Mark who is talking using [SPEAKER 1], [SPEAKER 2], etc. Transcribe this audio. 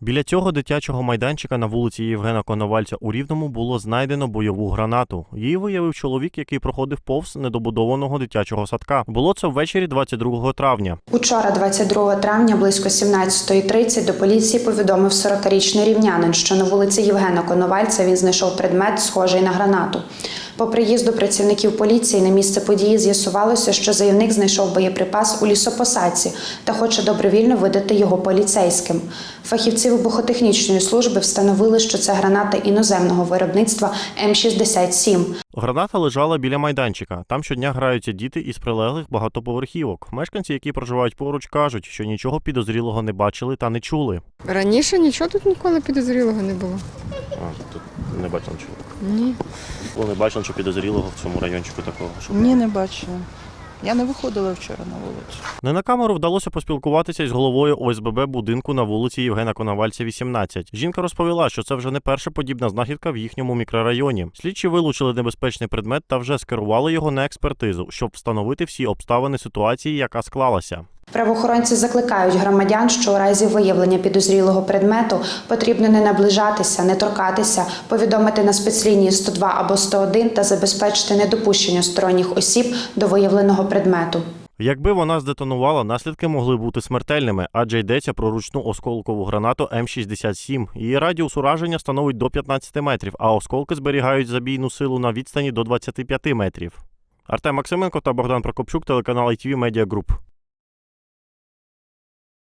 [SPEAKER 1] Біля цього дитячого майданчика на вулиці Євгена Коновальця у Рівному було знайдено бойову гранату. Її виявив чоловік, який проходив повз недобудованого дитячого садка. Було це ввечері 22 травня.
[SPEAKER 2] Учора, 22 травня, близько 17.30 до поліції повідомив 40-річний рівнянин, що на вулиці Євгена Коновальця він знайшов предмет, схожий на гранату. По приїзду працівників поліції на місце події з'ясувалося, що заявник знайшов боєприпас у лісопосадці та хоче добровільно видати його поліцейським. Фахівці вибухотехнічної служби встановили, що це граната іноземного виробництва М67.
[SPEAKER 1] Граната лежала біля майданчика. Там щодня граються діти із прилеглих багатоповерхівок. Мешканці, які проживають поруч, кажуть, що нічого підозрілого не бачили та не чули.
[SPEAKER 3] Раніше нічого тут ніколи підозрілого не було.
[SPEAKER 1] А, тут не бачили нічого.
[SPEAKER 3] Ні.
[SPEAKER 1] Не бачили нічого підозрілого в цьому райончику такого.
[SPEAKER 4] Ні, не бачила. Я не виходила вчора на вулицю.
[SPEAKER 1] Не на камеру вдалося поспілкуватися із головою ОСББ будинку на вулиці Євгена Коновальця, 18. Жінка розповіла, що це вже не перша подібна знахідка в їхньому мікрорайоні. Слідчі вилучили небезпечний предмет та вже скерували його на експертизу, щоб встановити всі обставини ситуації, яка склалася.
[SPEAKER 2] Правоохоронці закликають громадян, що у разі виявлення підозрілого предмету потрібно не наближатися, не торкатися, повідомити на спецлінії 102 або 101 та забезпечити недопущення сторонніх осіб до виявленого предмету.
[SPEAKER 1] Якби вона здетонувала, наслідки могли бути смертельними, адже йдеться про ручну осколкову гранату М67. Її радіус ураження становить до 15 метрів, а осколки зберігають забійну силу на відстані до 25 метрів. Артем Максименко та Богдан Прокопчук, телеканал ITV Media Group.